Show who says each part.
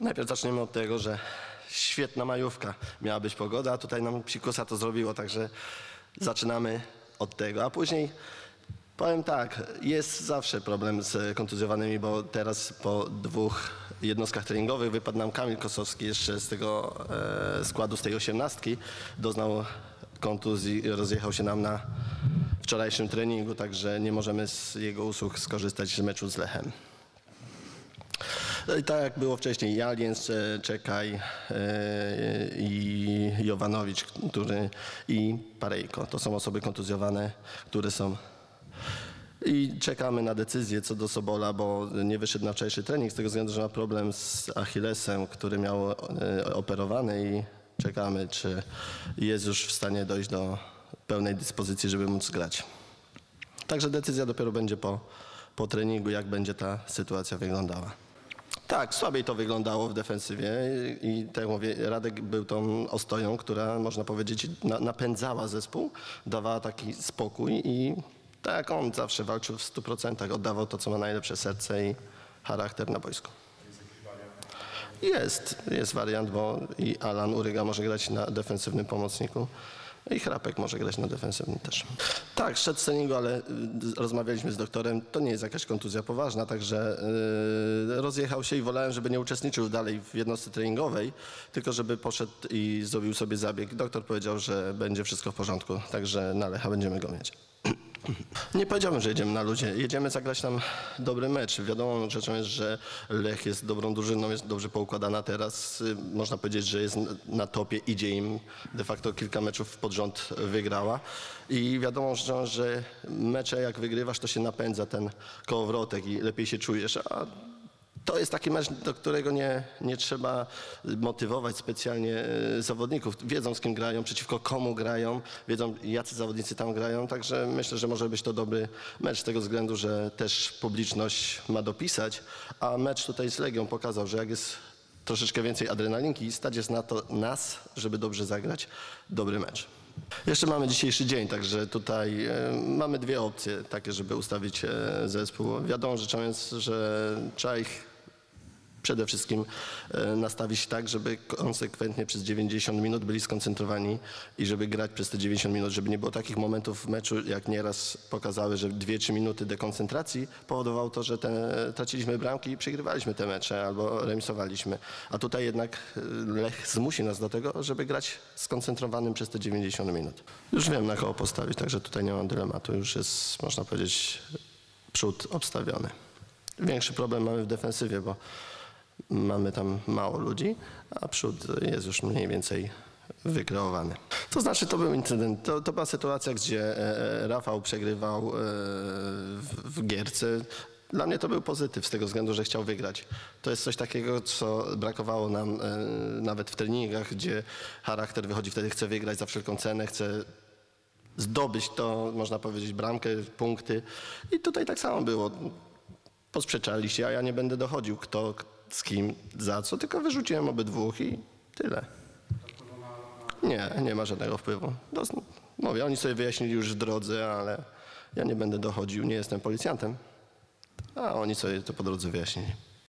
Speaker 1: Najpierw zaczniemy od tego, że świetna majówka miała być pogoda, a tutaj nam psikusa to zrobiło, także zaczynamy od tego. A później powiem tak, jest zawsze problem z kontuzjowanymi, bo teraz po dwóch jednostkach treningowych wypadł nam Kamil Kosowski jeszcze z tego e, składu, z tej osiemnastki. Doznał kontuzji, rozjechał się nam na wczorajszym treningu, także nie możemy z jego usług skorzystać w meczu z Lechem. No tak jak było wcześniej, Jaliens, e, Czekaj e, i Jowanowicz, który, i Parejko. To są osoby kontuzjowane, które są i czekamy na decyzję co do Sobola, bo nie wyszedł na wczorajszy trening z tego względu, że ma problem z Achillesem, który miał e, operowany i czekamy, czy jest już w stanie dojść do pełnej dyspozycji, żeby móc grać. Także decyzja dopiero będzie po, po treningu, jak będzie ta sytuacja wyglądała. Tak, słabiej to wyglądało w defensywie i, tak mówię, Radek był tą ostoją, która można powiedzieć na, napędzała zespół, dawała taki spokój i tak on zawsze walczył w 100%, oddawał to, co ma najlepsze serce i charakter na boisku. Jest, jest wariant, bo i Alan Uryga może grać na defensywnym pomocniku. I Chrapek może grać na defensywnym też. Tak, szedł z treningu, ale y, rozmawialiśmy z doktorem. To nie jest jakaś kontuzja poważna, także y, rozjechał się i wolałem, żeby nie uczestniczył dalej w jednostce treningowej, tylko żeby poszedł i zrobił sobie zabieg. Doktor powiedział, że będzie wszystko w porządku, także na Lecha będziemy go mieć. Nie powiedziałbym, że jedziemy na ludzie. Jedziemy zagrać tam dobry mecz. Wiadomo rzeczą jest, że Lech jest dobrą drużyną, jest dobrze poukładana teraz. Y, Można powiedzieć, że jest na topie, idzie im. De facto kilka meczów pod rząd wygrała. I wiadomo rzeczą, że mecze jak wygrywasz, to się napędza ten kołowrotek i lepiej się czujesz. A to jest taki mecz, do którego nie, nie trzeba motywować specjalnie e, zawodników. Wiedzą z kim grają, przeciwko komu grają, wiedzą jacy zawodnicy tam grają, także myślę, że może być to dobry mecz z tego względu, że też publiczność ma dopisać, a mecz tutaj z Legią pokazał, że jak jest troszeczkę więcej adrenalinki stać jest na to nas, żeby dobrze zagrać dobry mecz. Jeszcze mamy dzisiejszy dzień, także tutaj e, mamy dwie opcje takie, żeby ustawić e, zespół. Wiadomo rzeczą jest, że trzeba ich przede wszystkim e, nastawić tak, żeby konsekwentnie przez 90 minut byli skoncentrowani i żeby grać przez te 90 minut, żeby nie było takich momentów w meczu, jak nieraz pokazały, że 2-3 minuty dekoncentracji powodowało to, że te, traciliśmy bramki i przegrywaliśmy te mecze albo remisowaliśmy. A tutaj jednak e, Lech zmusi nas do tego, żeby grać skoncentrowanym przez te 90 minut. Już wiem na kogo postawić, także tutaj nie mam dylematu. Już jest, można powiedzieć, przód obstawiony. Większy problem mamy w defensywie, bo mamy tam mało ludzi, a przód jest już mniej więcej wykreowany. To znaczy, to był incydent, to, to była sytuacja, gdzie e, Rafał przegrywał e, w, w gierce. Dla mnie to był pozytyw z tego względu, że chciał wygrać. To jest coś takiego, co brakowało nam e, nawet w treningach, gdzie charakter wychodzi wtedy, chce wygrać za wszelką cenę, chce zdobyć to, można powiedzieć, bramkę, punkty. I tutaj tak samo było posprzeczali się, a ja nie będę dochodził kto, z kim, za co, tylko wyrzuciłem obydwóch i tyle. Nie, nie ma żadnego wpływu. Dos- Mówię, oni sobie wyjaśnili już w drodze, ale ja nie będę dochodził, nie jestem policjantem, a oni sobie to po drodze wyjaśnili.